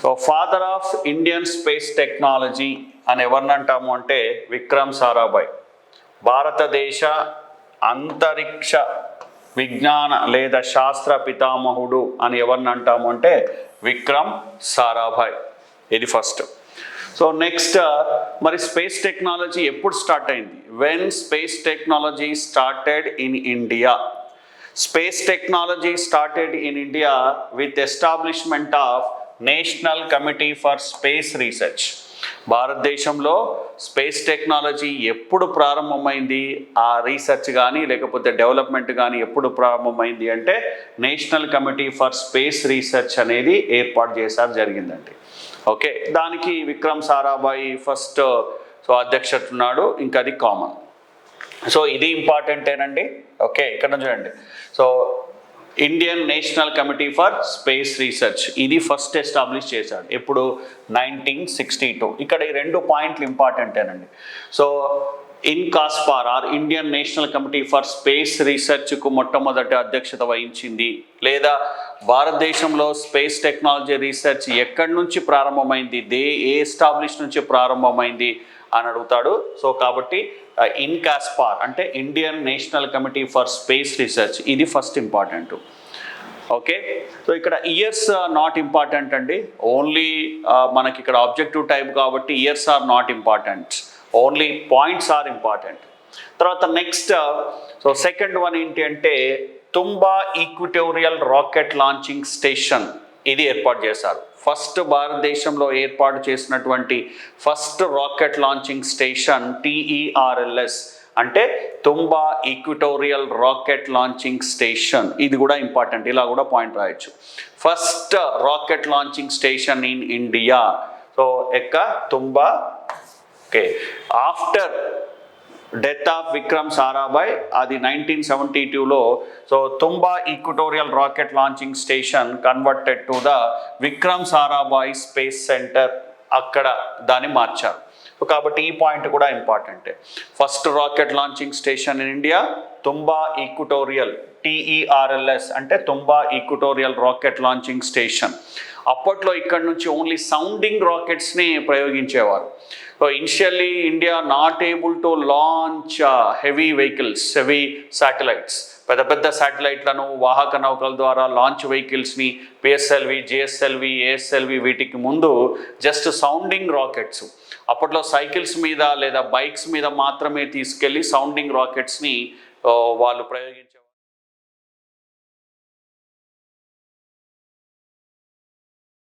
So father of Indian space technology అని ఎవరిని అంటాము అంటే విక్రమ్ సారాభాయ్. భారతదేశ అంతరిక్ష విజ్ఞాన లేదా శాస్త్ర పితామహుడు అని ఎవరిని అంటాము అంటే విక్రమ్ సారాభాయ్. ఇది ఫస్ట్ సో నెక్స్ట్ మరి స్పేస్ టెక్నాలజీ ఎప్పుడు స్టార్ట్ అయింది? When space technology started in India space technology started in India with establishment of national committee for space research. భారతదేశంలో స్పేస్ టెక్నాలజీ ఎప్పుడు ప్రారంభమైంది? ఆ రీసెర్చ్ కానీ లేకపోతే డెవలప్మెంట్ కానీ ఎప్పుడు ప్రారంభమైంది అంటే national committee for space research అనేది ఏర్పాటు చేశారు జరిగిందండి. ఓకే దానికి విక్రమ్ సారాభాయ్ ఫస్ట్ సో అధ్యక్షత ఉన్నాడు. ఇంకా అది కామన్. సో ఇది ఇంపార్టెంటేనండి. ఓకే ఇక్కడ చూడండి. So Indian national committee for space research ఇది ఫస్ట్ ఎస్టాబ్లిష్ చేశాడు ఎప్పుడు? నైన్టీన్ సిక్స్టీ టూ ఇక్కడ ఈ రెండు పాయింట్లు ఇంపార్టెంటేనండి so INCOSPAR or Indian national committee for space రీసెర్చ్కు మొట్టమొదటి అధ్యక్షత వహించింది. లేదా భారతదేశంలో స్పేస్ టెక్నాలజీ రీసెర్చ్ ఎక్కడి నుంచి ప్రారంభమైంది దే ఏ ఎస్టాబ్లిష్ నుంచి ప్రారంభమైంది అని అడుగుతాడు. సో కాబట్టి ఇన్ కాస్పార్ అంటే Indian national committee for space research. ఇది ఫస్ట్ ఇంపార్టెంట్. ఓకే? సో ఇక్కడ ఇయర్స్ నాట్ ఇంపార్టెంట్ అండి. ఓన్లీ మనకి ఇక్కడ ఆబ్జెక్టివ్ టైప్ కాబట్టి years are not important. Only points are important తర్వాత నెక్స్ట్ సో సెకండ్ వన్ ఏంటి అంటే Thumba equatorial rocket launching station ఇది ఏర్పాటు చేశారు. ఫస్ట్ భారతదేశంలో ఏర్పాటు చేసినటువంటి first rocket launching station TERLS అంటే Thumba equatorial rocket launching station ఇది కూడా ఇంపార్టెంట్ ఇలా కూడా పాయింట్ రాయొచ్చు. First rocket launching station in India so ఎక్క? Thumba okay. After death of Vikram Sarabhai అది నైన్టీన్ సెవెంటీ టూలో so Thumba equatorial rocket launching station converted to the Vikram Sarabhai space centre అక్కడ దాన్ని మార్చారు. So కాబట్టి ఈ point కూడా ఇంపార్టెంటే. First rocket launching station in India Thumba equatorial TERLS అంటే Thumba equatorial rocket launching station. అప్పట్లో ఇక్కడ నుంచి ఓన్లీ సౌండింగ్ రాకెట్స్ని ప్రయోగించేవారు. So initially India not able to launch heavy vehicles heavy satellites పెద్ద పెద్ద శాటిలైట్లను వాహక నౌకల ద్వారా లాంచ్ వెహికల్స్ని పిఎస్ఎల్వి జిఎస్ఎల్వి ఏఎస్ఎల్వి వీటికి ముందు జస్ట్ సౌండింగ్ రాకెట్స్ అప్పట్లో సైకిల్స్ మీద లేదా బైక్స్ మీద మాత్రమే తీసుకెళ్ళి సౌండింగ్ రాకెట్స్ని uh, వాళ్ళు ప్రయోగించారు